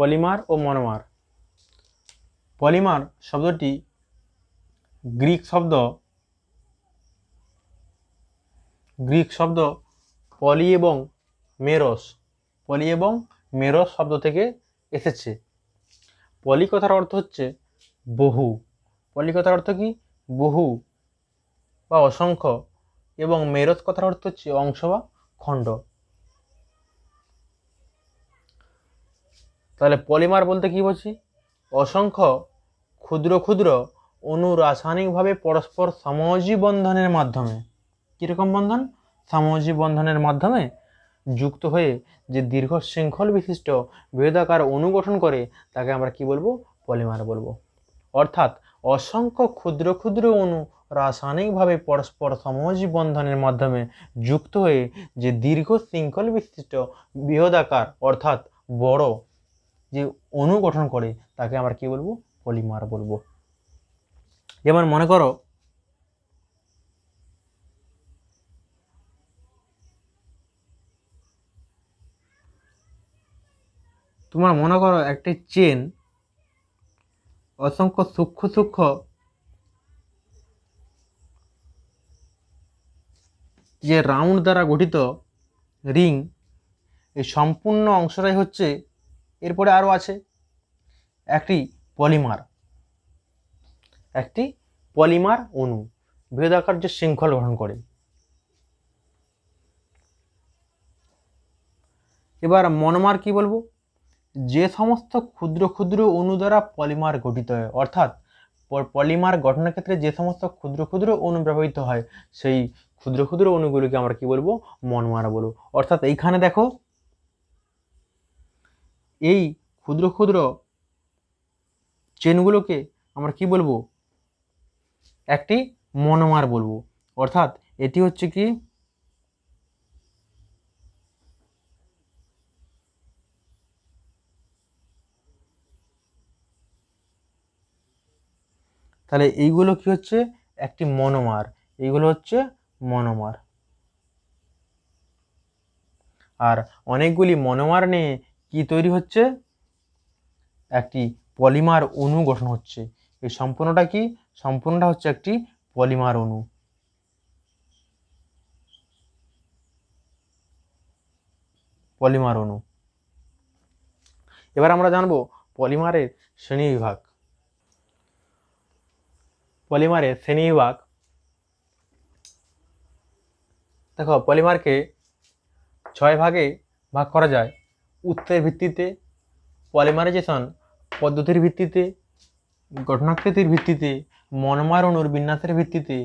Polymer ও monomer. Polymer শব্দটি Greek শব্দ গ্রিক শব্দ পলি এবং মেরস। পলি এবং মেরস শব্দ থেকে এসেছে। পলি কথার অর্থ হচ্ছে বহু। পলি কথার অর্থ কি? বহু বা অসংখ্য এবং মেরস কথার অর্থ হচ্ছে অংশ বা খণ্ড। তাহলে পলিমার বলতে কি বলছি অসংখ্য ক্ষুদ্র ক্ষুদ্র অণু রাসায়নিকভাবে পরস্পর সমযোজী বন্ধনের মাধ্যমে, কীরকম বন্ধন? সমযোজী বন্ধনের মাধ্যমে যুক্ত হয়ে যে দীর্ঘ শৃঙ্খল বিশিষ্ট বৃহদাকার অণু গঠন করে, তাকে আমরা কি বলব? পলিমার বলব। অর্থাৎ অসংখ্য ক্ষুদ্র ক্ষুদ্র অণু রাসায়নিকভাবে পরস্পর সমযোজী বন্ধনের মাধ্যমে যুক্ত হয়ে যে দীর্ঘ শৃঙ্খল বিশিষ্ট বৃহদাকার, অর্থাৎ বড় যে অণু গঠন করে, তাকে আমরা কি বলব? পলিমার বলব। যেমন মনে করো, তোমার মনে করো একটি চেন অসংখ্য সূক্ষ্ম সূক্ষ্ম যে রাউন্ড দ্বারা গঠিত রিং, এই সম্পূর্ণ অংশটাই হচ্ছে এরপরে আরও আছে একটি পলিমার একটি পলিমার অণু যে শৃঙ্খল গঠন করে। এবার মনোমার কি বলব? যে সমস্ত ক্ষুদ্র ক্ষুদ্র অণু দ্বারা পলিমার গঠিত হয়, অর্থাৎ পলিমার গঠনের ক্ষেত্রে যে সমস্ত ক্ষুদ্র ক্ষুদ্র অণু ব্যবহৃত হয়, সেই ক্ষুদ্র ক্ষুদ্র অণুগুলিকে আমরা কি বলব? মনোমার বলব। অর্থাৎ এইখানে দেখো এই ক্ষুদ্র ক্ষুদ্র চেনগুলোকে আমরা কি বলব? একটি মনোমার বলব। অর্থাৎ এটি হচ্ছে কি? তাহলে এইগুলো কি হচ্ছে? একটি মনোমার। এইগুলো হচ্ছে মনোমার। আর অনেকগুলি মনোমার নিয়ে কি তৈরি হচ্ছে? একটি পলিমার অণু গঠন হচ্ছে। এই সম্পূর্ণটা কি? সম্পূর্ণটা হচ্ছে একটি পলিমার অণু। পলিমার অণু। এবার আমরা জানব পলিমারের শ্রেণীবিভাগ পলিমারের শ্রেণীবিভাগ দেখো, পলিমারকে ছয় ভাগে ভাগ করা যায়। উৎসের ভিত্তিতে, পলিমারাইজেশন পদ্ধতির ভিত্তিতে, গঠনাকৃতির ভিত্তিতে মনোমার অণুর বিন্যাসের ভিত্তিতে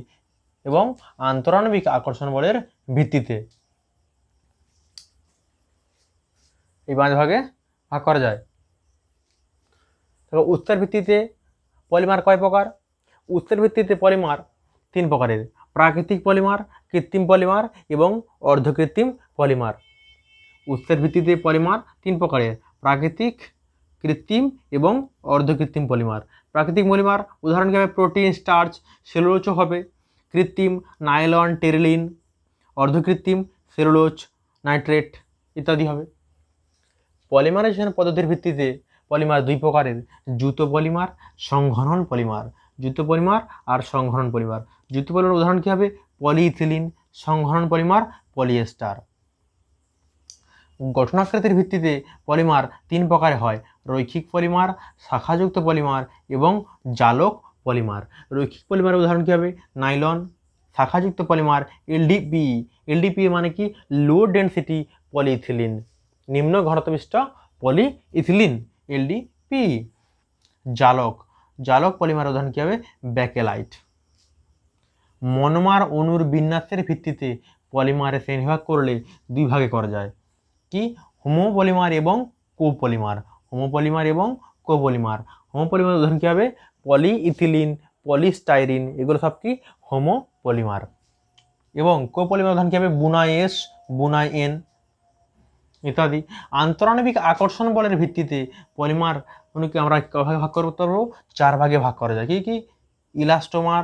এবং আন্তরাণবিক আকর্ষণ বলের ভিত্তিতে। এই পাঁচ ভাগে ভাগ করা যায়। উৎসের ভিত্তিতে পলিমার কয় প্রকার? উৎসের ভিত্তিতে পলিমার তিন প্রকারের। প্রাকৃতিক পলিমার, কৃত্রিম পলিমার এবং অর্ধকৃত্রিম পলিমার। উৎসের ভিত্তিতে পলিমার তিন প্রকারের, প্রাকৃতিক, কৃত্রিম এবং অর্ধকৃত্রিম পলিমার। প্রাকৃতিক পলিমার উদাহরণ হিসেবে প্রোটিন, স্টার্চ সেলুলোচও হবে। কৃত্রিম, নাইলন, টেরিলিন, অর্ধকৃত্রিম সেলুলোচ নাইট্রেট ইত্যাদি হবে। পলিমারাইজেশন পদ্ধতির ভিত্তিতে পলিমার দুই প্রকারের, জুতো পলিমার, সংঘনন পলিমার। জুতো পলিমার আর সংঘনন পলিমার। জুতো পলিমার উদাহরণ কী হবে? পলিইথিলিন, সংঘনন পলিমার, পলিয়েস্টার। গঠনাকৃতির ভিত্তিতে পলিমার তিন প্রকারে হয়, রৈখিক পলিমার, শাখাযুক্ত পলিমার এবং জালক পলিমার। রৈখিক পলিমারের উদাহরণ কী হবে? নাইলন, শাখাযুক্ত পলিমার, এলডিপি। এলডিপি মানে কি? Low density polyethylene. নিম্ন ঘনত্ববিষ্ট পলিইথিলিন, এলডিপি। জালক জালক পলিমার উদাহরণ কী হবে? ব্যাকেলাইট। মনোমার অণুর বিন্যাসের ভিত্তিতে পলিমারে শ্রেণীভাগ করলে দুই ভাগে করা যায়। কি? হোমোপলিমার এবং কোপলিমার। হোমোপলিমার এবং কোপলিমার। হোমোপলিমার উদাহরণ কী হবে? পলিইথিলিন, পলিস্টাইরিন, এগুলো সব কি? হোমোপলিমার। এবং কোপলিমার উদাহরণ কী হবে? বুনাই এন ইত্যাদি। আন্তরাণবিক আকর্ষণ বলের ভিত্তিতে পলিমার অনুকে আমরা কভাবে ভাগ করতে পারব? চার ভাগে ভাগ করা যায়। কি কি? ইলাস্টোমার,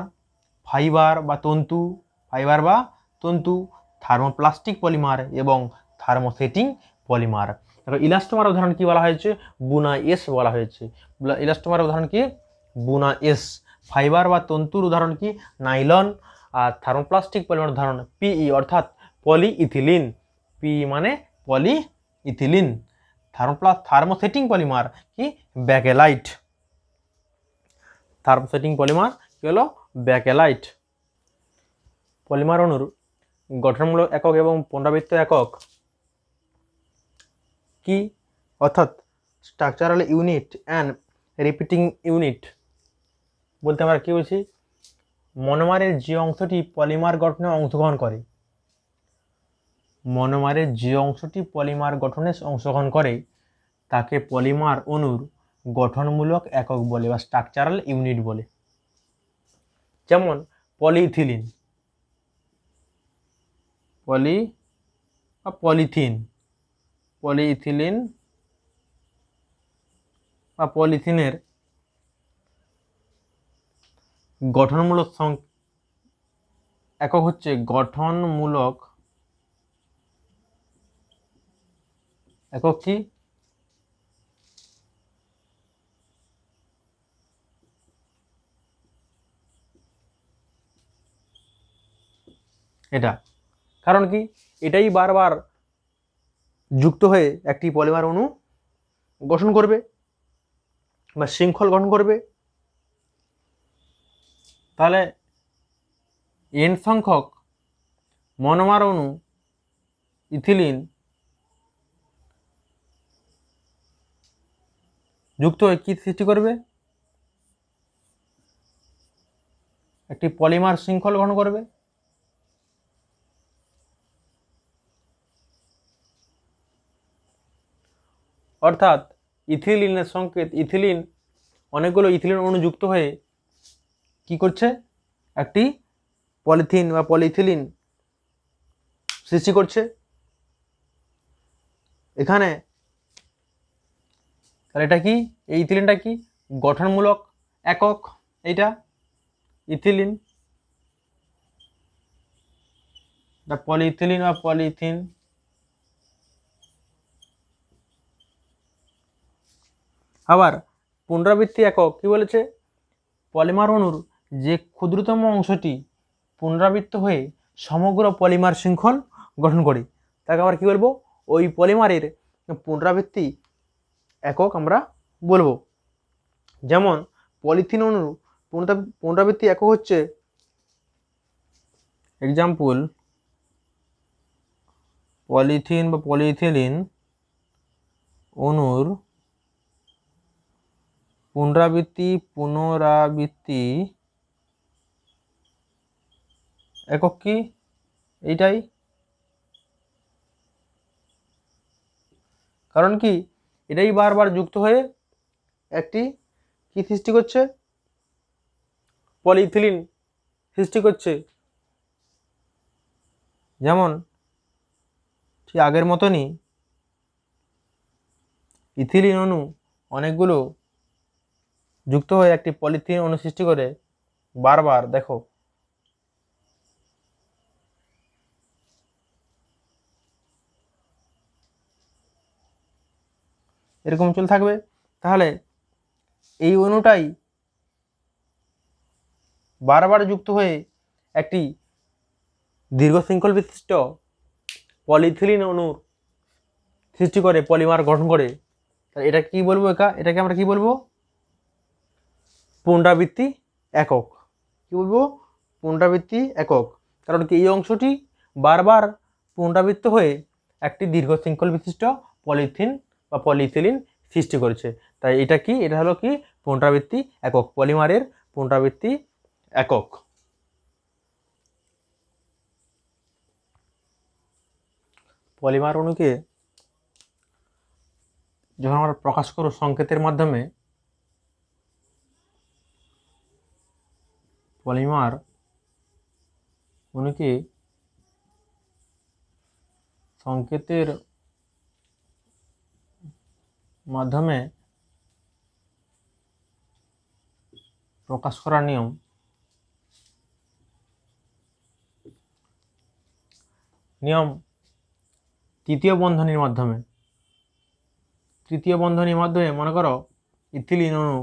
ফাইবার বা তন্তু, ফাইবার বা তন্তু, থার্মোপ্লাস্টিক পলিমার এবং থার্মোসেটিং পলিমার। দেখো, ইলাস্টোমার উদাহরণ কি বলা হয়েছে? বুনা এস বলা হয়েছে। ইলাস্টোমার উদাহরণ কি? বুনা এস। ফাইবার বা তন্তুর উদাহরণ কি? নাইলন। আর থার্মোপ্লাস্টিক পলিমার উদাহরণ, পিই, অর্থাৎ পলি ইথিলিন পি মানে পলি ইথিলিন থার্মোপ্লা থার্মোসেটিং পলিমার কি? ব্যাকেলাইট। থার্মোসেটিং পলিমার কি হলো? ব্যাকেলাইট। পলিমার অণুর গঠনমূলক একক এবং পুনরাবৃত্ত একক কি? অর্থাৎ structural unit and repeating unit বলতে আমরা কী বলছি? মনোমারের যে অংশটি পলিমার গঠনে অংশগ্রহণ করে, মনোমারের যে অংশটি পলিমার গঠনে অংশগ্রহণ করে, তাকে পলিমার অণুর গঠনমূলক একক বলে বা স্ট্রাকচারাল ইউনিট বলে। যেমন পলিইথিলিন পলি বা পলিথিন পলিইথিলিন বা পলিথিনের গঠনমূলক সং- একক হচ্ছে গঠনমূলক একক কি? এটা। কারণ কি? এটাই বারবার যুক্ত হয়ে একটি পলিমার অণু গঠন করবে বা শৃঙ্খল গঠন করবে। তাহলে এন সংখ্যক মনোমার অণু, ইথিলিন যুক্ত হয়ে কী সৃষ্টি করবে? একটি পলিমার শৃঙ্খল গঠন করবে। অর্থাৎ ইথিলিনের সংকেত, ইথিলিন, অনেকগুলো ইথিলিন অণু যুক্ত হয়ে কি করছে? একটি পলিথিন বা পলিথিলিন সৃষ্টি করছে। এখানে তাহলে এটা কি? এই ইথিলিনটা কি? গঠনমূলক, একক, এইটা ইথিলিন। বা পলিইথিলিন বা পলিথিন আবার পুনরাবৃত্তি একক, কি বলেছে? পলিমার অণুর যে ক্ষুদ্রতম অংশটি পুনরাবৃত্ত হয়ে সমগ্র পলিমার শৃঙ্খল গঠন করে, তাকে আবার কি বলব? ওই পলিমারের পুনরাবৃত্তি একক আমরা বলব। যেমন, পলিথিন অণুর পুনরা- পুনরাবৃত্তি একক হচ্ছে এক্সাম্পল পলিথিন বা পলিইথিলিন অণুর পুনরাবৃত্তি পুনরাবৃত্তি। একক কি? এইটাই। কারণ কি? এটাই বারবার যুক্ত হয়ে একটি কি সৃষ্টি করছে? পলিইথিলিন সৃষ্টি করছে। যেমন, ঠিক আগের মতনই ইথিলিন অণু অনেকগুলো যুক্ত হয়ে একটি পলিথিন অণু সৃষ্টি করে বারবার, দেখো। এরকম চলতে থাকবে? তাহলে এই অণুটাই বারবার যুক্ত হয়ে একটি দীর্ঘ শৃঙ্খল বিশিষ্ট পলিথিলিন অণুর সৃষ্টি করে, পলিমার গঠন করে। এটা কি বলব একা? এটাকে আমরা কি বলব? পুনরাবৃত্তি একক। কি বলব? পুনরাবৃত্তি একক। কারণ কি এই অংশটি বারবার পুনরাবৃত্ত হয়ে একটি দীর্ঘ শৃঙ্খল বিশিষ্ট পলিথিন বা পলিথিলিন সৃষ্টি করেছে। তাই এটা কি? এটা হলো কি? পুনরাবৃত্তি একক। পলিমারের পুনরাবৃত্তি একক। পলিমার অণুকে যখন আমরা প্রকাশ করব সংকেতের মাধ্যমে পলিমার অণুকে সংকেতের মাধ্যমে প্রকাশ করার নিয়ম। নিয়ম তৃতীয় বন্ধনীর মাধ্যমে। তৃতীয় বন্ধনীর মাধ্যমে মনে করো ইথিলিন অণু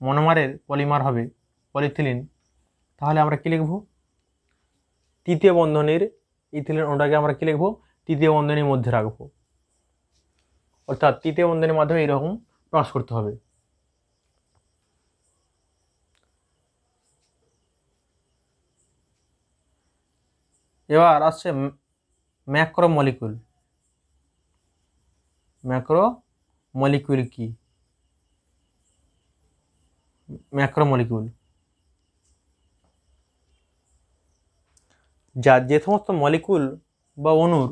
মনোমারের পলিমার হবে, পলিথিলিন। তাহলে আমরা কী লিখব? তৃতীয় বন্ধনীর ইথিলিন অণুটাকে আমরা কী লিখব? তৃতীয় বন্ধনীর মধ্যে রাখব। অর্থাৎ তৃতীয় বন্ধনীর মাধ্যমে এরকম ক্রস করতে হবে। এবার আসছে ম্যাক্রো মলিকুল ম্যাক্রো মলিকুল কি? ম্যাক্রো মলিকুল যা যে সমস্ত মলিকুল বা অণুর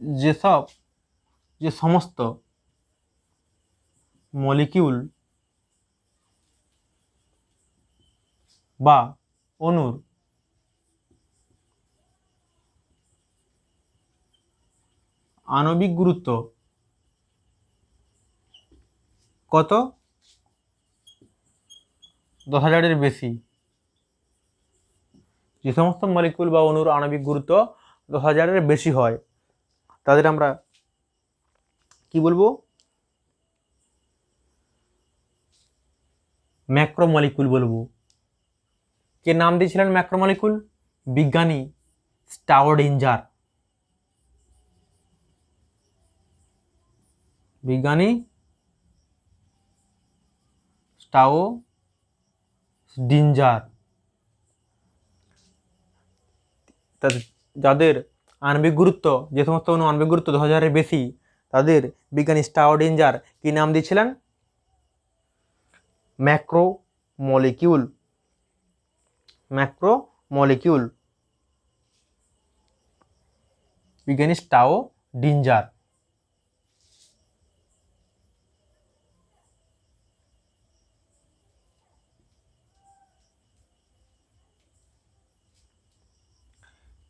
যেসব, যে সমস্ত মলিকিউল বা অণুর আণবিক গুরুত্ব কত? দশ হাজারের বেশি। যে সমস্ত মলিকুল বা অণুর আণবিক গুরুত্ব দশ হাজারের বেশি হয়, তাদের আমরা কি বলব? ম্যাক্রোমলিকুল বলব। কে নাম দিয়েছিলেন ম্যাক্রোমলিকুল বিজ্ঞানী স্টাওডিঞ্জার বিজ্ঞানী স্টাও ডিঞ্জার যাদের আণবিক গুরুত্ব, যে সমস্ত অণু আণবিক গুরুত্ব দু হাজারের বেশি, তাদের বিজ্ঞানী স্টাও স্টাওডিঞ্জার কি নাম দিয়েছিলেন? ম্যাক্রো মলিকিউল ম্যাক্রো মলিকিউল বিজ্ঞানী স্টাও ডিঞ্জার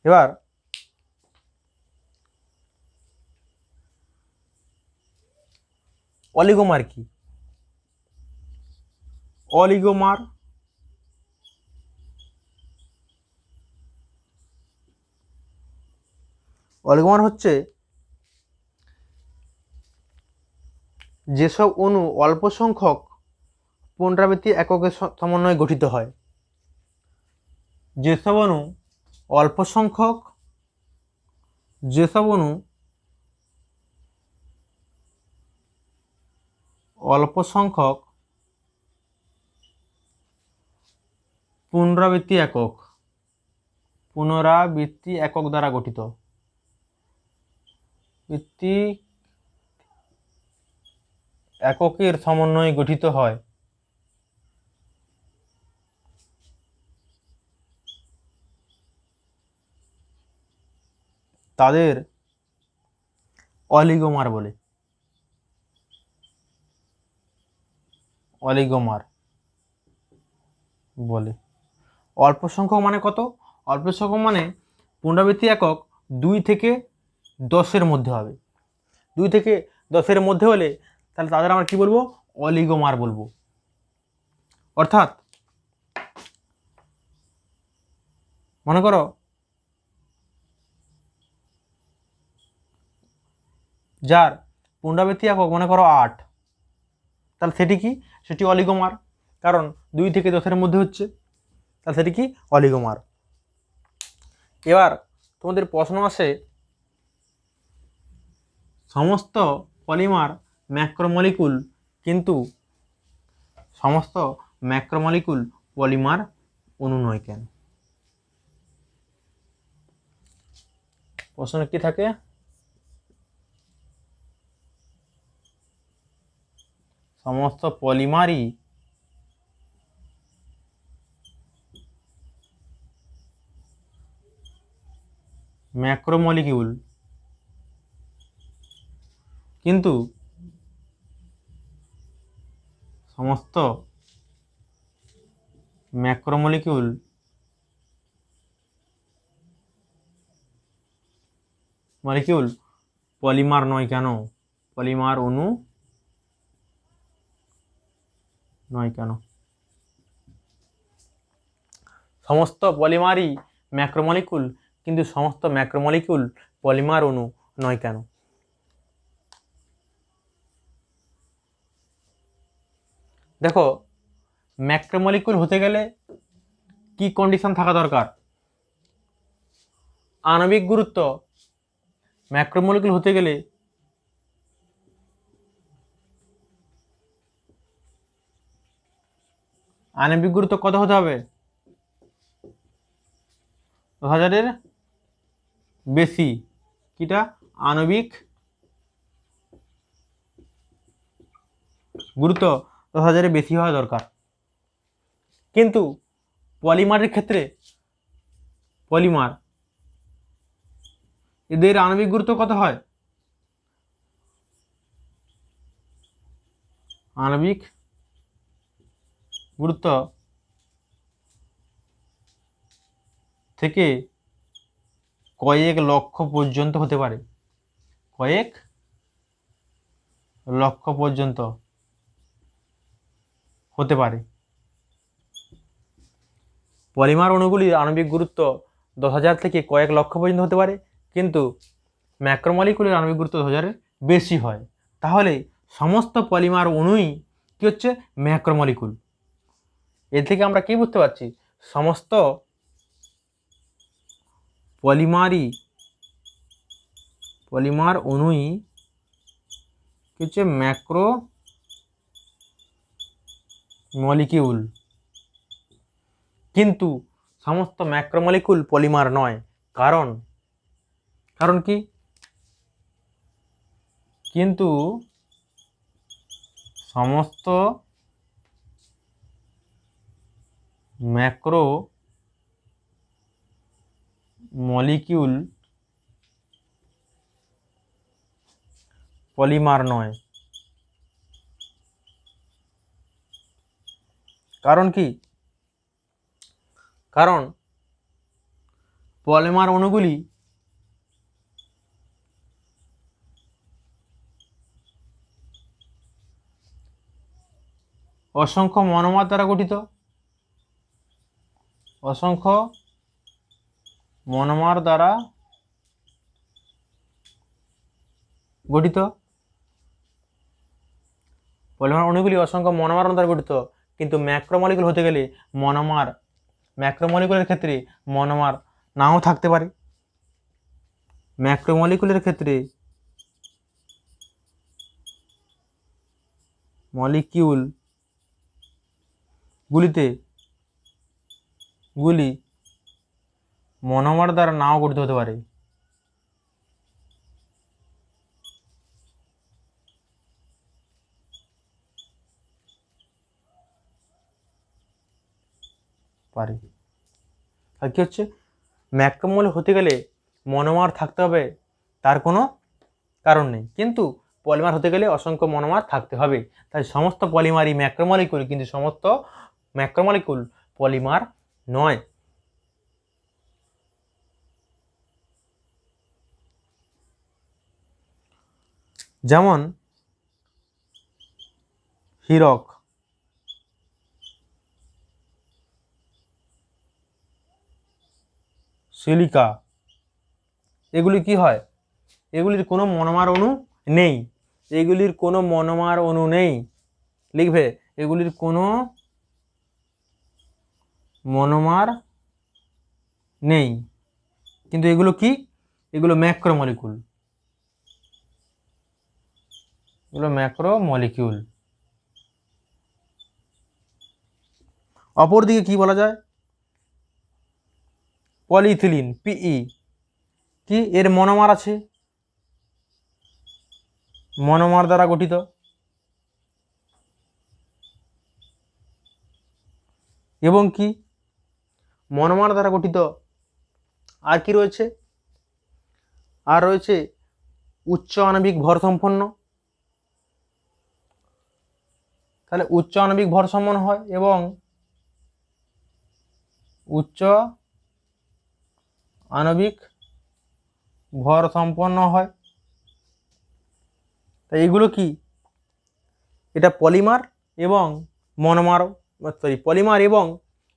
এবার অলিগোমার কি? অলিগোমার অলিগোমার হচ্ছে যেসব অণু অল্প সংখ্যক পুনরাবৃত্তি এককের সমন্বয়ে গঠিত হয়। যেসব অণু অল্প সংখ্যক যেসব অণু অল্প সংখ্যক পুনরাবৃত্তি একক পুনরাবৃত্তি একক দ্বারা গঠিত। বৃত্তি এককের সমন্বয়ে গঠিত হয়। তাদের অলিগোমার বলে। অলিগোমার বলে। অল্প সংখ্যক মানে কত? অল্প সংখ্যক মানে পুনরাবৃত্তি একক দুই থেকে দশের মধ্যে হবে। দুই থেকে দশের মধ্যে হলে তাহলে তাদের আমরা কি বলব? অলিগোমার বলব। অর্থাৎ মনে করো যার পুনরাবৃত্তি একক মনে করো আট তাহলে সেটি কি সেটি অলিগোমার কারণ দুই থেকে দশের মধ্যে হচ্ছে তাহলে সেটি কি অলিগোমার এবার তোমাদের প্রশ্ন আসে সমস্ত পলিমার ম্যাক্রোমলিকুল কিন্তু সমস্ত ম্যাক্রোমলিকুল পলিমার অণু নয় কেন? প্রশ্ন কি থাকে? সমস্ত পলিমারই ম্যাক্রোমলিকিউল। কিন্তু সমস্ত ম্যাক্রোমলিকিউল মলিকিউল পলিমার নয় কেন? পলিমার অণু নয় কেন? সমস্ত পলিমারই ম্যাক্রোমলিকুল, কিন্তু সমস্ত ম্যাক্রোমলিকুল পলিমার অণু নয় কেন? দেখো, ম্যাক্রোমলিকুল হতে গেলে কি কন্ডিশন থাকা দরকার? আণবিক গুরুত্ব। ম্যাক্রোমলিকুল হতে গেলে আণবিক গুরুত্ব কত হতে হবে? হাজারের বেশি। কিটা? আণবিক গুরুত্ব দশ হাজারের বেশি হওয়া দরকার। কিন্তু পলিমারের ক্ষেত্রে পলিমার, এদের আণবিক গুরুত্ব কত হয়? আণবিক গুরুত্ব থেকে কয়েক লক্ষ পর্যন্ত হতে পারে। কয়েক লক্ষ পর্যন্ত হতে পারে। পলিমার অণুগুলির আণবিক গুরুত্ব দশ হাজার থেকে কয়েক লক্ষ পর্যন্ত হতে পারে, কিন্তু ম্যাক্রোমলিকুলের আণবিক গুরুত্ব দশ হাজারের বেশি হয়। তাহলে সমস্ত পলিমার অণুই কী হচ্ছে? ম্যাক্রোমলিকুল। এর থেকে আমরা কি বুঝতে পারছি? সমস্ত পলিমারই পলিমার অণুই কি হচ্ছে ম্যাক্রো মলিকিউল। কিন্তু সমস্ত ম্যাক্রোমলিকুল পলিমার নয়। কারণ কারণ কি? কিন্তু সমস্ত ম্যাক্রো মলিকিউল পলিমার নয়। কারণ কি? কারণ পলিমার অণুগুলি অসংখ্য মনোমার দ্বারা গঠিত। অসংখ্য মনোমার দ্বারা গঠিত। পলিমার অণুগুলি অসংখ্য মনোমার দ্বারা গঠিত, কিন্তু ম্যাক্রোমলিকুল হতে গেলে মনোমার, ম্যাক্রোমলিকুলের ক্ষেত্রে মনোমার নাও থাকতে পারে। ম্যাক্রোমলিকুলের ক্ষেত্রে মলিকিউল গুলিতে গুলি মনোমার দ্বারা নাও গঠিত হতে পারে। পারে। আর কি হচ্ছে? ম্যাক্রোমল হতে গেলে মনোমার থাকতে হবে, তার কোনো কারণ নেই। কিন্তু পলিমার হতে গেলে অসংখ্য মনোমার থাকতে হবে। তাই সমস্ত পলিমারই ম্যাক্রোমলিকুল, কিন্তু সমস্ত ম্যাক্রোমলিকুল পলিমার নয়। যেমন, হীরক। সিলিকা। এগুলি কি হয়? এগুলির কোনো মনোমার অণু নেই। এগুলির কোনো মনোমার অণু নেই। লিখবে, এগুলির কোনো মনোমার নেই। কিন্তু এগুলো কি? এগুলো ম্যাক্রোমলিকুল এগুলো ম্যাক্রোমলিকিউল অপরদিকে কি বলা যায়? পলিইথিলিন পিই কি? এর মনোমার আছে? মনোমার দ্বারা গঠিত। এবং কি? মনোমার দ্বারা গঠিত। আর কি রয়েছে? আর রয়েছে উচ্চ আণবিক ভর সম্পন্ন তাহলে উচ্চ আণবিক ভর সম্পন্ন হয় এবং উচ্চ আণবিক ভর সম্পন্ন হয়। তাই এগুলো কি? এটা পলিমার এবং মনোমার, সরি, পলিমার এবং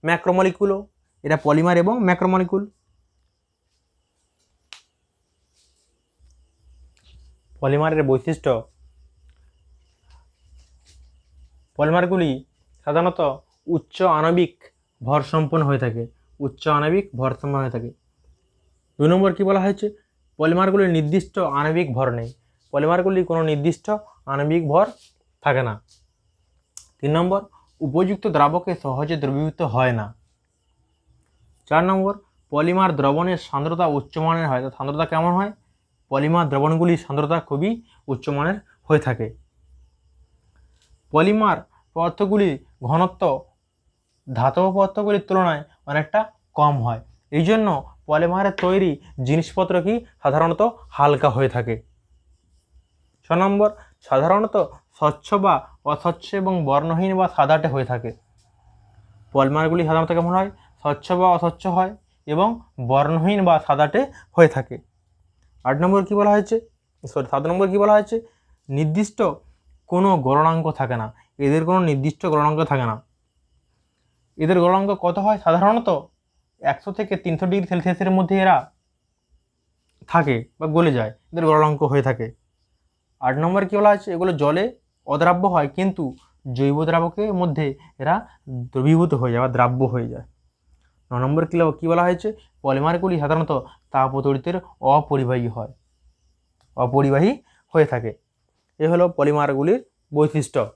ম্যাক্রোমলিকুলও এটা পলিমার এবং ম্যাক্রোমলিকুল। পলিমারের বৈশিষ্ট্য? পলিমারগুলি সাধারণত উচ্চ আণবিক ভর সম্পন্ন হয়ে থাকে। উচ্চ আণবিক ভর সম্পন্ন হয়ে থাকে। দুই নম্বর কী বলা হয়েছে? পলিমারগুলির নির্দিষ্ট আণবিক ভর নেই। পলিমারগুলির কোনো নির্দিষ্ট আণবিক ভর থাকে না। তিন নম্বর, উপযুক্ত দ্রাবকে সহজে দ্রবীভূত হয় না। চার নম্বর, পলিমার দ্রবণের সান্দ্রতা উচ্চমানের হয়। তো সান্দ্রতা কেমন হয়? পলিমার দ্রবণগুলির সান্দ্রতা খুবই উচ্চমানের হয়ে থাকে। পলিমার পদার্থগুলির ঘনত্ব ধাতব পদার্থগুলির তুলনায় অনেকটা কম হয়। এই জন্য পলিমারের তৈরি জিনিসপত্র কি? সাধারণত হালকা হয়ে থাকে। ছ নম্বর, সাধারণত স্বচ্ছ বা অস্বচ্ছ এবং বর্ণহীন বা সাদাটে হয়ে থাকে। পলিমারগুলি সাধারণত কেমন হয়? স্বচ্ছ বা অস্বচ্ছ হয় এবং বর্ণহীন বা সাদাটে হয়ে থাকে। আট নম্বর কী বলা হয়েছে? সরি, সাত নম্বর কী বলা হয়েছে? নির্দিষ্ট কোনো গলনাঙ্ক থাকে না। এদের কোনো নির্দিষ্ট গলনাঙ্ক থাকে না। এদের গলনাঙ্ক কত হয়? সাধারণত একশো থেকে তিনশো ডিগ্রি সেলসিয়াসের মধ্যে এরা থাকে বা গলে যায়। এদের গলনাঙ্ক হয়ে থাকে। আট নম্বর কী বলা আছে এগুলো জলে অদ্রাব্য হয়, কিন্তু জৈব দ্রাবকের মধ্যে এরা দ্রবীভূত হয়ে যায় বা দ্রাব্য হয়ে যায়। ন নম্বর কী কী বলা হয়েছে? পলিমারগুলি সাধারণত তাপতড়িতের অপরিবাহী হয়। অপরিবাহী হয়ে থাকে। এ হলো পলিমারগুলির বৈশিষ্ট্য।